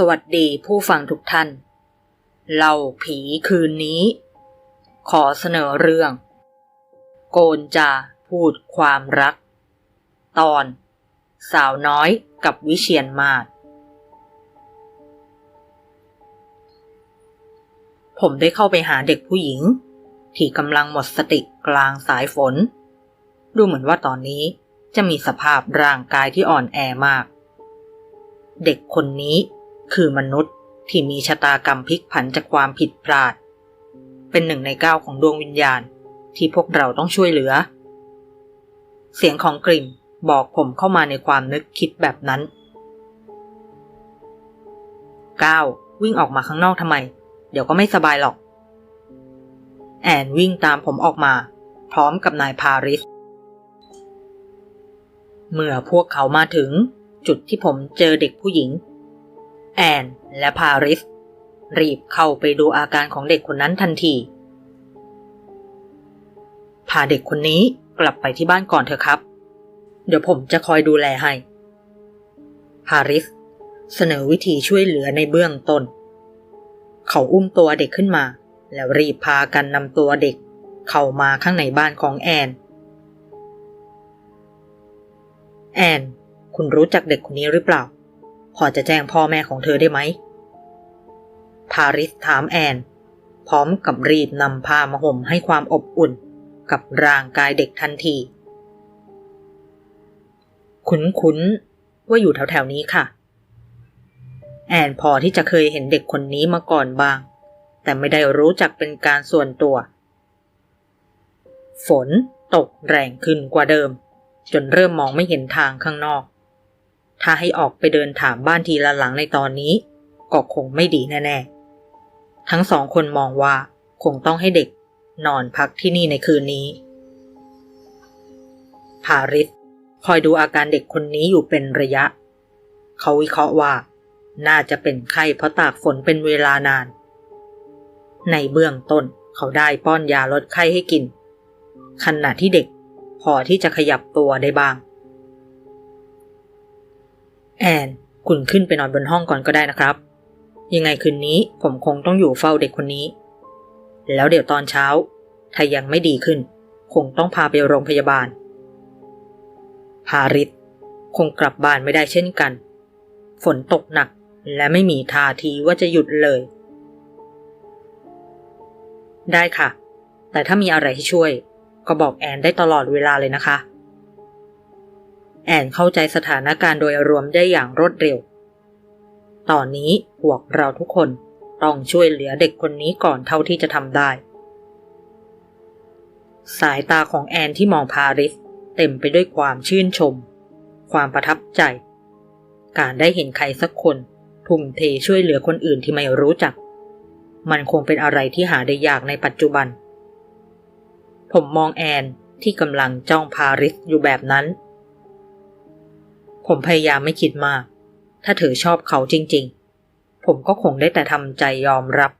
สวัสดีผู้ฟังทุกท่าน เล่าผีคืนนี้ ขอเสนอเรื่อง โกนจาพูดความรัก ตอน สาวน้อยกับวิเชียนมาศผมได้เข้าไปหาเด็กผู้หญิง ที่กำลังหมดสติกลางสายฝน ดูเหมือนว่าตอนนี้จะมีสภาพร่างกายที่อ่อนแอมาก เด็กคนนี้ คือมนุษย์ที่มีชะตากรรมพลิกผันจากความผิดพลาด เป็นหนึ่งในเก้าของดวงวิญญาณที่พวกเราต้องช่วยเหลือ เสียงของกริ่มบอกผมเข้ามาในความนึกคิดแบบนั้นก้าววิ่งออกมาข้างนอกทำไม เดี๋ยวก็ไม่สบายหรอก แอนวิ่งตามผมออกมา พร้อมกับนายพาริส เมื่อพวกเขามาถึง จุดที่ผมเจอเด็กผู้หญิง แอนและพาริส รีบเข้าไปดูอาการของเด็กคนนั้นทันที พาเด็กคนนี้กลับไปที่บ้านก่อนเถอะครับ เดี๋ยวผมจะคอยดูแลให้ พาริส เสนอวิธีช่วยเหลือในเบื้องต้น เขาอุ้มตัวเด็กขึ้นมา แล้วรีบพากันนำตัวเด็ก เข้ามาข้างในบ้านของแอน แอน คุณรู้จักเด็กคนนี้หรือเปล่า พอจะแจ้งพ่อแม่ของเธอได้ไหม พาริสถามแอน พร้อมกับรีบนำผ้ามาห่มให้ความอบอุ่นกับร่างกายเด็กทันที คุ้นๆว่าอยู่แถวๆนี้ค่ะ แอนพอที่จะเคยเห็นเด็กคนนี้มาก่อนบ้าง แต่ไม่ได้รู้จักเป็นการส่วนตัว ฝนตกแรงขึ้นกว่าเดิม จนเริ่มมองไม่เห็นทางข้างนอก ถ้าให้ออกไปเดินถามบ้านทีละหลังในตอนนี้ ก็คงไม่ดีแน่ๆ ทั้งสองคนมองว่าคงต้องให้เด็กนอนพักที่นี่ในคืนนี้พาริสคอยดูอาการเด็กคนนี้อยู่เป็นระยะ เขาวิเคราะห์ว่า น่าจะเป็นไข้เพราะตากฝนเป็นเวลานาน ในเบื้องต้นเขาได้ป้อนยาลดไข้ให้กินขณะที่เด็กพอที่จะขยับตัวได้บ้าง แอนคุณขึ้นไปนอนบนห้องก่อนก็ได้นะครับ ยังไงคืนนี้ผมคงต้องอยู่เฝ้าเด็กคนนี้ แล้วเดี๋ยวตอนเช้า ถ้ายังไม่ดีขึ้น คงต้องพาไปโรงพยาบาล พาริสคงกลับบ้านไม่ได้เช่นกัน ฝนตกหนักและไม่มีท่าทีว่าจะหยุดเลย ได้ค่ะ แต่ถ้ามีอะไรให้ช่วย ก็บอกแอนได้ตลอดเวลาเลยนะคะ แอนเข้าใจสถานการณ์โดยรวมได้อย่างรวดเร็ว ตอนนี้พวกเราทุกคนต้องช่วยเหลือเด็กคนนี้ก่อนเท่าที่จะทำได้ สายตาของแอนที่มองพาริสเต็มไปด้วยความชื่นชม ความประทับใจ การได้เห็นใครสักคนทุ่มเทช่วยเหลือคนอื่นที่ไม่รู้จัก มันคงเป็นอะไรที่หาได้ยากในปัจจุบัน ผมมองแอนที่กำลังจ้องพาริสอยู่แบบนั้น ผมพยายามไม่คิดมาก ถ้าเธอชอบเขาจริง ๆ ผมก็คงได้แต่ทำใจยอมรับ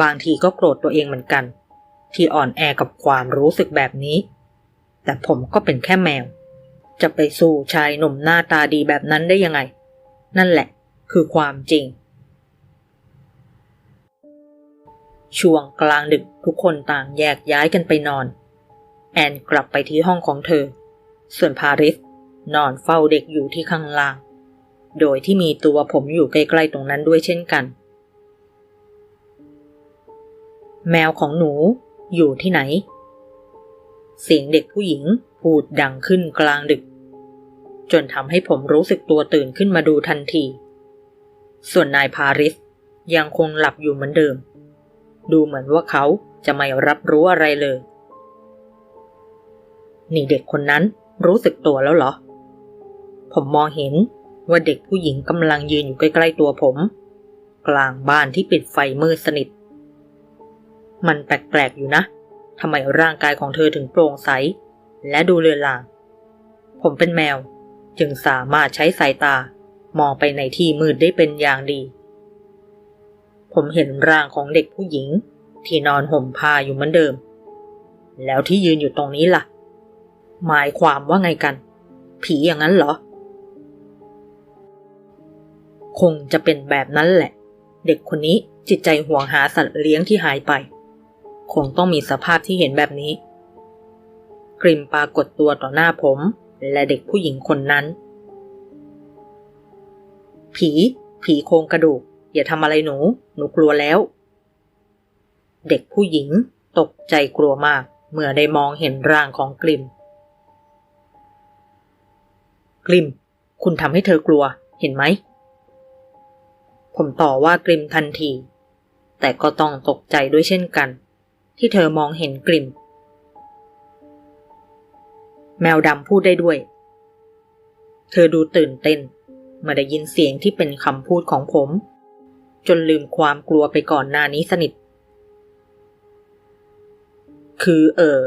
บางทีก็โกรธตัวเองเหมือนกัน ที่อ่อนแอกับความรู้สึกแบบนี้ แต่ผมก็เป็นแค่แมว จะไปสู้ชายหนุ่มหน้าตาดีแบบนั้นได้ยังไง นั่นแหละ คือความจริง ช่วงกลางดึกทุกคนต่างแยกย้ายกันไปนอน แอนกลับไปที่ห้องของเธอ ส่วนพาริส นอนเฝ้าเด็กอยู่ที่ข้างล่าง โดยที่มีตัวผมอยู่ใกล้ๆตรงนั้นด้วยเช่นกัน แมวของหนูอยู่ที่ไหน เสียงเด็กผู้หญิงพูดดังขึ้นกลางดึก จนทำให้ผมรู้สึกตัวตื่นขึ้นมาดูทันที ส่วนนายพาริสยังคงหลับอยู่เหมือนเดิม ดูเหมือนว่าเขาจะไม่รับรู้อะไรเลย นี่เด็กคนนั้นรู้สึกตัวแล้วเหรอ ผมมองเห็นว่าเด็กผู้หญิงกำลังยืนอยู่ใกล้ๆตัวผม กลางบ้านที่ปิดไฟมืดสนิท มันแปลกๆอยู่นะทำไมร่างกายของเธอถึงโปร่งใส และดูเลือนลาง ผมเป็นแมว จึงสามารถใช้สายตามองไปในที่มืดได้เป็นอย่างดี ผมเห็นร่างของเด็กผู้หญิง ที่นอนห่มผ้าอยู่เหมือนเดิม แล้วที่ยืนอยู่ตรงนี้ล่ะ หมายความว่าไงกัน ผีอย่างนั้นเหรอ คงจะเป็นแบบนั้นแหละ เด็กคนนี้จิตใจห่วงหาสัตว์เลี้ยงที่หายไป คงต้องมีสภาพที่เห็นแบบนี้ กริมปรากฏตัวต่อหน้าผม และเด็กผู้หญิงคนนั้น ผี ผีโครงกระดูก อย่าทำอะไรหนู หนูกลัวแล้ว เด็กผู้หญิงตกใจกลัวมาก เมื่อได้มองเห็นร่างของกริม กริม คุณทำให้เธอกลัว เห็นไหม ผมต่อว่ากริมทันที แต่ก็ต้องตกใจด้วยเช่นกัน ที่เธอมองเห็นกริม แมวดำพูดได้ด้วย เธอดูตื่นเต้นเมื่อได้ยินเสียงที่เป็นคำพูดของผม จนลืมความกลัวไปก่อนหน้านี้สนิท คือเออ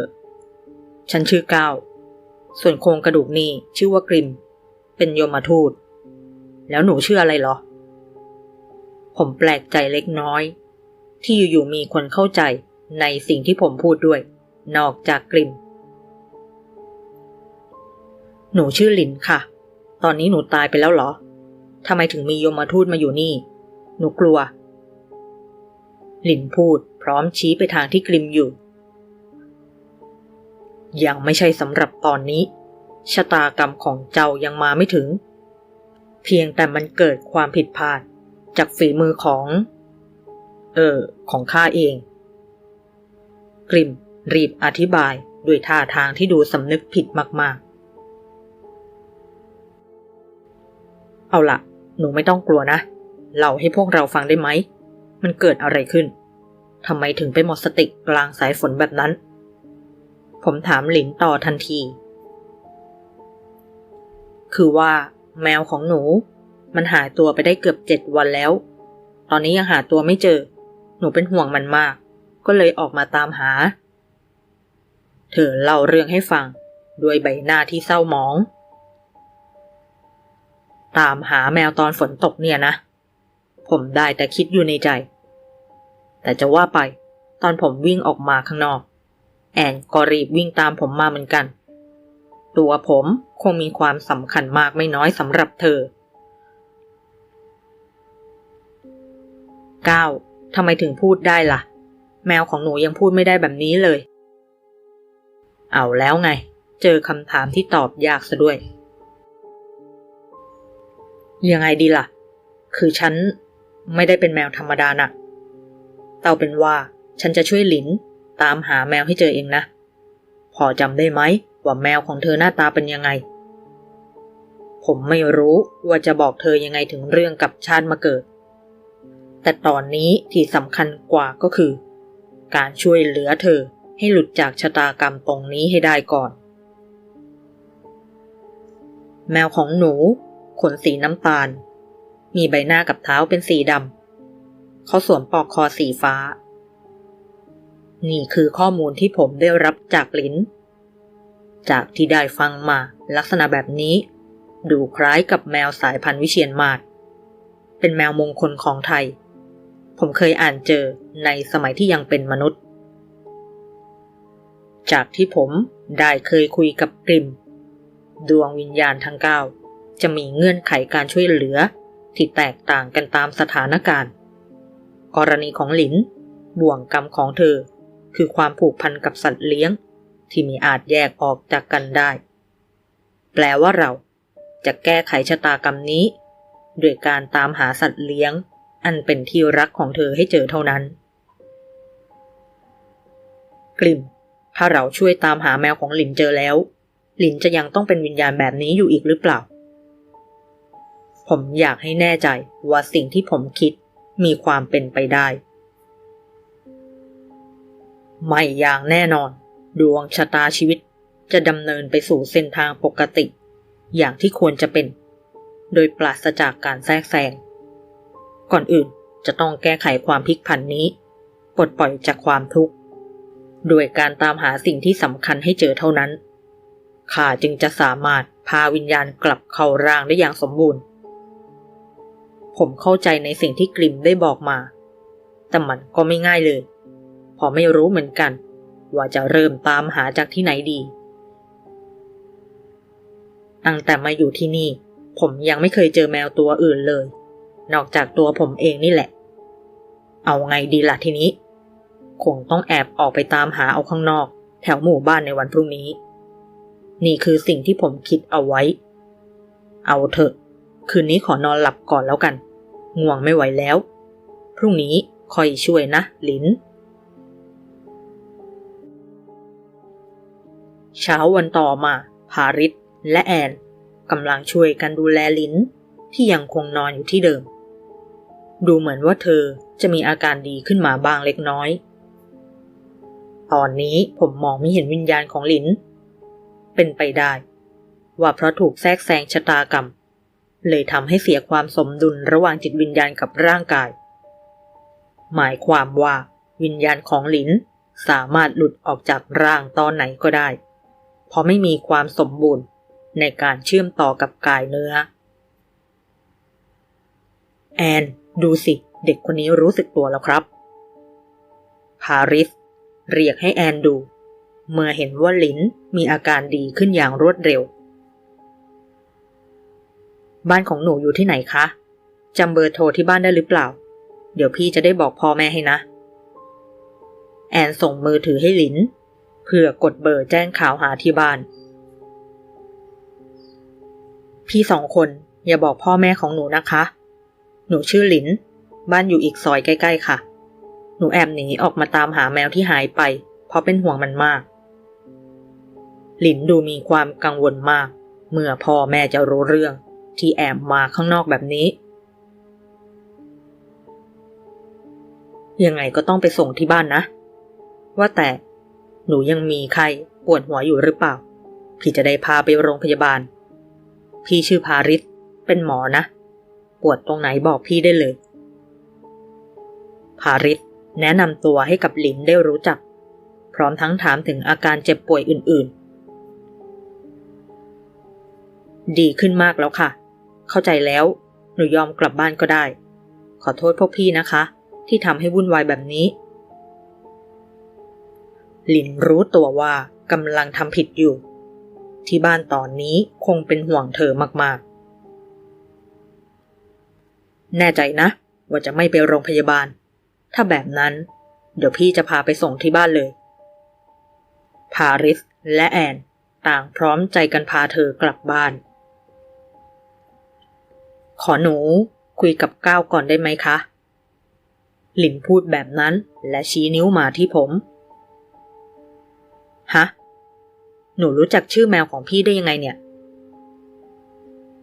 ฉันชื่อก้าวส่วนโครงกระดูกนี่ชื่อว่ากริม เป็นโยมทูต แล้วหนูชื่ออะไรเหรอ ผมแปลกใจเล็กน้อย ที่อยู่ๆมีคนเข้าใจในสิ่งที่ผมพูดด้วย นอกจากกริมหนูชื่อหลินค่ะ ตอนนี้หนูตายไปแล้วเหรอทำไมถึงมีโยมทูตมาอยู่นี่ หนูกลัวหลินพูดพร้อมชี้ไปทางที่กริมอยู่ ยังไม่ใช่สำหรับตอนนี้ ชะตากรรมของเจ้ายังมาไม่ถึง เพียงแต่มันเกิดความผิดพลาด จากฝีมือของ เออ ของข้าเอง กริมรีบอธิบายด้วยท่าทางที่ดูสำนึกผิดมาก ๆ เอาละหนูไม่ต้องกลัวนะ เล่าให้พวกเราฟังได้ไหม มันเกิดอะไรขึ้น ทำไมถึงไปหมดสติกลางสายฝนแบบนั้น ผมถามหลินต่อทันที คือว่า แมวของหนู มันหายตัวไปได้เกือบเจ็ดวันแล้ว ตอนนี้ยังหาตัวไม่เจอ หนูเป็นห่วงมันมาก ก็เลยออกมาตามหา เธอเล่าเรื่องให้ฟัง ด้วยใบหน้าที่เศร้าหมอง ตามหาแมวตอนฝนตกเนี่ยนะ ผมได้แต่คิดอยู่ในใจ แต่จะว่าไปตอนผมวิ่งออกมาข้างนอก แอนก็รีบวิ่งตามผมมาเหมือนกัน ตัวผมคงมีความสำคัญมากไม่น้อยสำหรับเธอ ก้าวทำไมถึงพูดได้ล่ะ แมวของหนูยังพูดไม่ได้แบบนี้เลย เอาแล้วไง เจอคำถามที่ตอบยากซะด้วย ยังไงดีล่ะ คือฉันไม่ได้เป็นแมวธรรมดานะ่ะ เต่าเป็นว่าฉันจะช่วยหลินตามหาแมวให้เจอเองนะ พอจำได้ไหมว่าแมวของเธอหน้าตาเป็นยังไง ผมไม่รู้ว่าจะบอกเธอยังไงถึงเรื่องกับชาติมาเกิด แต่ตอนนี้ที่สำคัญกว่าก็คือ การช่วยเหลือเธอให้หลุดจากชะตากรรมตรงนี้ให้ได้ก่อน แมวของหนู ขนสีน้ำตาล มีใบหน้ากับเท้าเป็นสีดำเขาสวมปลอกคอสีฟ้า นี่คือข้อมูลที่ผมได้รับจากลิ้น จากที่ได้ฟังมาลักษณะแบบนี้ ดูคล้ายกับแมวสายพันธุ์วิเชียนมาศเป็นแมวมงคลของไทย ผมเคยอ่านเจอในสมัยที่ยังเป็นมนุษย์ จากที่ผมได้เคยคุยกับกริม ดวงวิญญาณทั้งเก้าจะมีเงื่อนไขการช่วยเหลือที่แตกต่างกันตามสถานการณ์ กรณีของหลิน บ่วงกรรมของเธอ คือความผูกพันกับสัตว์เลี้ยง ที่มีอาจแยกออกจากกันได้ แปลว่าเราจะแก้ไขชะตากรรมนี้ด้วยการตามหาสัตว์เลี้ยง อันเป็นที่รักของเธอให้เจอเท่านั้น กลิ่มถ้าเราช่วยตามหาแมวของหลินเจอแล้ว หลินจะยังต้องเป็นวิญญาณแบบนี้อยู่อีกหรือเปล่า ผมอยากให้แน่ใจว่าสิ่งที่ผมคิดมีความเป็นไปได้ ไม่อย่างแน่นอน ดวงชะตาชีวิตจะดำเนินไปสู่เส้นทางปกติ อย่างที่ควรจะเป็น โดยปราศจากการแทรกแซง ก่อนอื่นจะต้องแก้ไขความพลิกผันนี้ ปลดปล่อยจากความทุกข์ โดยการตามหาสิ่งที่สำคัญให้เจอเท่านั้น ข้าจึงจะสามารถพาวิญญาณกลับเข้าร่างได้อย่างสมบูรณ์ ผมเข้าใจในสิ่งที่กริมได้บอกมา แต่มันก็ไม่ง่ายเลย พอไม่รู้เหมือนกัน ว่าจะเริ่มตามหาจากที่ไหนดี ตั้งแต่มาอยู่ที่นี่ ผมยังไม่เคยเจอแมวตัวอื่นเลย นอกจากตัวผมเองนี่แหละ เอาไงดีล่ะทีนี้ คงต้องแอบออกไปตามหาเอาข้างนอก แถวหมู่บ้านในวันพรุ่งนี้ นี่คือสิ่งที่ผมคิดเอาไว้ เอาเถอะ คืนนี้ขอนอนหลับก่อนแล้วกัน ง่วงไม่ไหวแล้ว พรุ่งนี้คอยช่วยนะลินเช้าวันต่อมาพาริสและแอนกำลังช่วยกันดูแลลินที่ยังคงนอนอยู่ที่เดิม ดูเหมือนว่าเธอจะมีอาการดีขึ้นมาบ้างเล็กน้อย ตอนนี้ผมมองไม่เห็นวิญญาณของหลิน เป็นไปได้ ว่าเพราะถูกแทรกแซงชะตากรรม เลยทำให้เสียความสมดุลระหว่างจิตวิญญาณกับร่างกาย หมายความว่าวิญญาณของหลินสามารถหลุดออกจากร่างตอนไหนก็ได้ เพราะไม่มีความสมบูรณ์ในการเชื่อมต่อกับกายเนื้อ แอน ดูสิ เด็กคนนี้รู้สึกตัวแล้วครับพาริส เรียกให้แอนดู เมื่อเห็นว่าลินมีอาการดีขึ้นอย่างรวดเร็ว บ้านของหนูอยู่ที่ไหนคะจำเบอร์โทรที่บ้านได้หรือเปล่า เดี๋ยวพี่จะได้บอกพ่อแม่ให้นะ แอนส่งมือถือให้ลินเพื่อกดเบอร์แจ้งข่าวหาที่บ้าน พี่สองคนอย่าบอกพ่อแม่ของหนูนะคะ หนูชื่อหลิน บ้านอยู่อีกซอยใกล้ ๆ ค่ะ หนูแอบหนีออกมาตามหาแมวที่หายไป เพราะเป็นห่วงมันมาก หลินดูมีความกังวลมาก เมื่อพ่อแม่จะรู้เรื่อง ที่แอบมาข้างนอกแบบนี้ ยังไงก็ต้องไปส่งที่บ้านนะ ว่าแต่หนูยังมีใครปวดหัวอยู่หรือเปล่า พี่จะได้พาไปโรงพยาบาล พี่ชื่อพาริสเป็นหมอนะ ปวดตรงไหนบอกพี่ได้เลย พาริสแนะนำตัวให้กับหลินได้รู้จัก พร้อมทั้งถามถึงอาการเจ็บป่วยอื่นๆ ดีขึ้นมากแล้วค่ะ เข้าใจแล้ว หนูยอมกลับบ้านก็ได้ ขอโทษพวกพี่นะคะ ที่ทำให้วุ่นวายแบบนี้ หลินรู้ตัวว่ากำลังทำผิดอยู่ ที่บ้านตอนนี้คงเป็นห่วงเธอมากๆ แน่ใจนะ ว่าจะไม่ไปโรงพยาบาล ถ้าแบบนั้น เดี๋ยวพี่จะพาไปส่งที่บ้านเลย พาริสและแอน ต่างพร้อมใจกันพาเธอกลับบ้าน ขอหนูคุยกับก้าวก่อนได้ไหมคะ หลินพูดแบบนั้นและชี้นิ้วมาที่ผม ฮะ หนูรู้จักชื่อแมวของพี่ได้ยังไงเนี่ย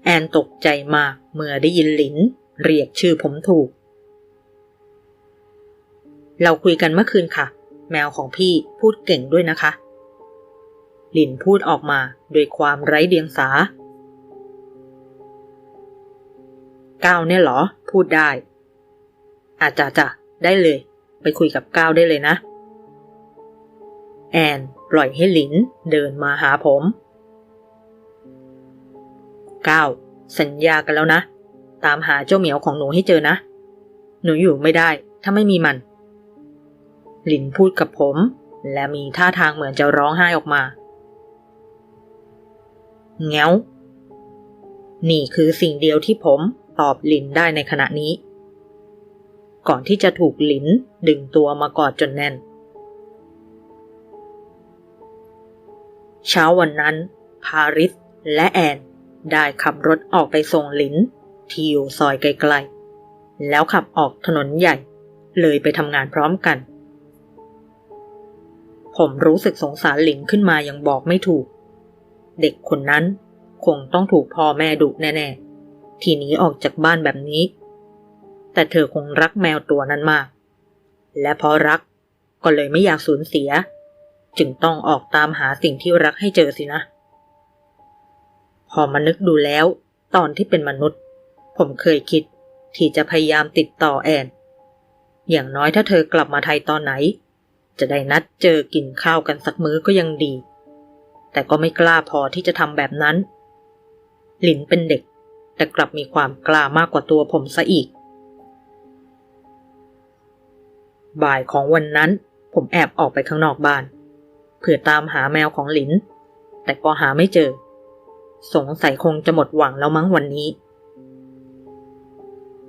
แอนตกใจมากเมื่อได้ยินหลิน เรียกชื่อผมถูก เราคุยกันเมื่อคืนค่ะ แมวของพี่พูดเก่งด้วยนะคะหลินพูดออกมาโดยความไร้เดียงสาก้าวเนี่ยเหรอ พูดได้ อาจจะจะได้เลย ไปคุยกับก้าวได้เลยนะ แอนปล่อยให้หลินเดินมาหาผมก้าวสัญญากันแล้วนะ ตามหาเจ้าเหมียวของหนูให้เจอนะ หนูอยู่ไม่ได้ถ้าไม่มีมัน หลินพูดกับผม และมีท่าทางเหมือนจะร้องไห้ออกมาแง้วนี่คือสิ่งเดียวที่ผมตอบหลินได้ในขณะนี้ ก่อนที่จะถูกหลินดึงตัวมากอดจนแน่น เช้าวันนั้น พาริสและแอนได้ขับรถออกไปส่งหลิน ที่อยู่ซอยไกลๆ แล้วขับออกถนนใหญ่ เลยไปทำงานพร้อมกัน ผมรู้สึกสงสารหลินขึ้นมาอยังบอกไม่ถูก เด็กคนนั้นคงต้องถูกพ่อแม่ดุแน่ๆ ทีนี้ออกจากบ้านแบบนี้ แต่เธอคงรักแมวตัวนั้นมาก และเพราะรักก็เลยไม่อยากสูญเสีย จึงต้องออกตามหาสิ่งที่รักให้เจอสินะ พอมานึกดูแล้ว ตอนที่เป็นมนุษย์ ผมเคยคิด ที่จะพยายามติดต่อแอน อย่างน้อยถ้าเธอกลับมาไทยตอนไหน จะได้นัดเจอกินข้าวกันสักมื้อก็ยังดี แต่ก็ไม่กล้าพอที่จะทำแบบนั้น หลินเป็นเด็ก แต่กลับมีความกล้ามากกว่าตัวผมซะอีก บ่ายของวันนั้น ผมแอบออกไปข้างนอกบ้าน เพื่อตามหาแมวของหลิน แต่ก็หาไม่เจอ สงสัยคงจะหมดหวังแล้วมั้งวันนี้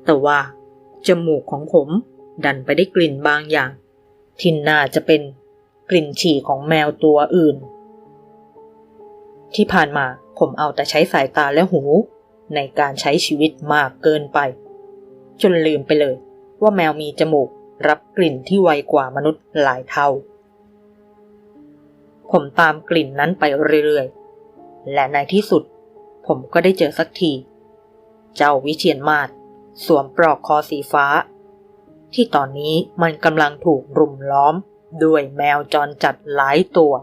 แต่ว่าจมูกของผมดันไปได้กลิ่นบางอย่าง ที่น่าจะเป็นกลิ่นฉี่ของแมวตัวอื่น ที่ผ่านมาผมเอาแต่ใช้สายตาและหู ในการใช้ชีวิตมากเกินไป จนลืมไปเลย ว่าแมวมีจมูกรับกลิ่นที่ไวกว่ามนุษย์หลายเท่า ผมตามกลิ่นนั้นไปเรื่อยๆ และในที่สุด ผมก็ได้เจอสักที เจ้าวิเชียนมาศ สวมปลอกคอสีฟ้า ที่ตอนนี้มันกำลังถูกรุมล้อม ด้วยแมวจรจัดหลายตัว